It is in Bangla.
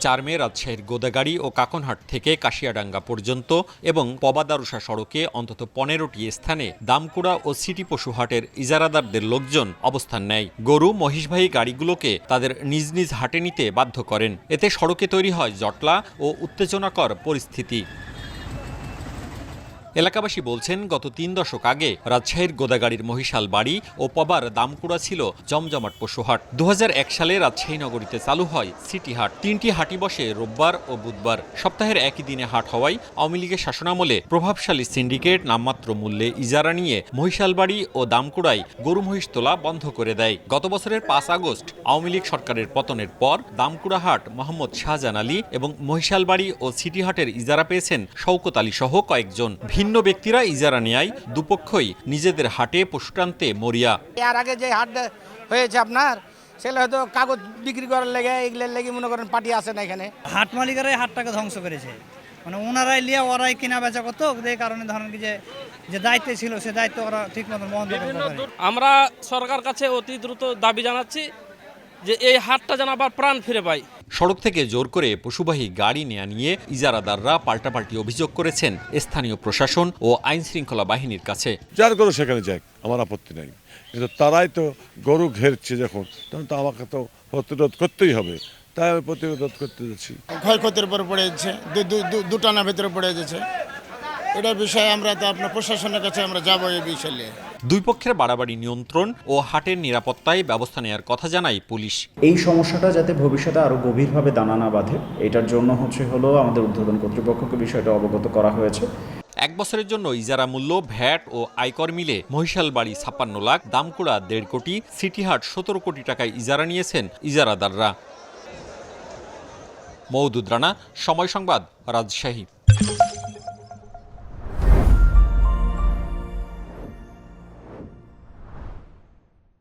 চার মে রাজশাহীর গোদাগাড়ি ও কাকনহাট থেকে কাশিয়াডাঙ্গা পর্যন্ত এবং পবাদারুষা সড়কে অন্তত পনেরোটি স্থানে দামকুড়া ও সিটি পশুহাটের ইজারাদারদের লোকজন অবস্থান নেয়। গরু, মহিষবাহী গাড়িগুলোকে তাদের নিজ নিজ হাটে নিতে বাধ্য করেন। এতে সড়কে তৈরি হয় জটলা ও উত্তেজনাকর পরিস্থিতি। এলাকাবাসী বলছেন, গত তিন দশক আগে রাজশাহীর গোদাগাড়ির মহিশাল বাড়ি ও পবার দামকুড়া ছিল জমজমাট পশুহাট। দু হাজার এক সালে রাজশাহী নগরীতে চালু হয় সিটি হাট। তিনটি হাটি বসে রোববার ও বুধবার। সপ্তাহের একই দিনে হাট হওয়ায় আওয়ামী লীগের শাসনামলে প্রভাবশালী সিন্ডিকেট নামমাত্র মূল্যে ইজারা নিয়ে মহিশালবাড়ি ও দামকুড়ায় গরু মহিষ তোলা বন্ধ করে দেয়। গত বছরের পাঁচ আগস্ট আওয়ামী লীগ সরকারের পতনের পর দামকুড়া হাট মোহাম্মদ শাহজাহান আলী এবং মহিশালবাড়ি ও সিটি হাটের ইজারা পেয়েছেন শওকত আলী সহ কয়েকজন। ভিন্ন ব্যক্তিরা ইজারা নেয় দুপক্ষই নিজেদের হাটে পশু টানতে মরিয়া। এর আগে যে হাট হয়েছে আপনার সেগুলো হয়তো কাগজ বিক্রি করার লেগে এগুলোর লেগে মনে করেন পার্টি আছে না এখানে। হাট মালিকেরাই হাটটাকে ধ্বংস করেছে। মানে ওনারাই লিয়া ওরাই কিনা বেচা করতো এই কারণে ধরেন কি যে যে দায়িত্বে ছিল সে দায়িত্ব ওরা ঠিক মতো বহন আমরা সরকার কাছে অতি দ্রুত দাবি জানাচ্ছি যে এই হাটটা যেন আবার প্রাণ ফিরে পাই সড়ক থেকে জোর করে পশুবাহী গাড়ি নেয়া নিয়ে ইজারাদাররা পাল্টাপাল্টি অভিযোগ করেছেন স্থানীয় প্রশাসন ও আইন শৃঙ্খলা বাহিনীর কাছে। যার গরু সেখানে যাক আমার আপত্তি নাই। কিন্তু তারাই তো গরু ঘেরছে যখন তখন তো আমাকে তো প্রতিরোধ করতেই হবে। তাই আমি প্রতিরোধ করতে যাচ্ছি। ক্ষয়ক্ষতির উপর পড়ে যাচ্ছে দু- দু- দু- দুটানার ভেতরে পড়ে যাচ্ছে। এটার বিষয়ে আমরা তো আপনার প্রশাসনের কাছে আমরা যাব এই বিষয় দুই পক্ষের বাড়াবাড়ি নিয়ন্ত্রণ ও হাটের নিরাপত্তায় ব্যবস্থা নেওয়ার কথা জানায় পুলিশ। এই সমস্যাটা যাতে ভবিষ্যতে আরও গভীরভাবে দানা না বাঁধে এটার জন্য হচ্ছে হলো আমাদের ঊর্ধ্বতন কর্তৃপক্ষকে বিষয়টা অবগত করা হয়েছে। এক বছরের জন্য ইজারা মূল্য ভ্যাট ও আয়কর মিলে মহিশালবাড়ি ছাপ্পান্ন লাখ দামকুড়া দেড় কোটি সিটিহাট সতেরো কোটি টাকায় ইজারা নিয়েছেন ইজারাদাররা। মৌদুদ রানা সময় সংবাদ রাজশাহী।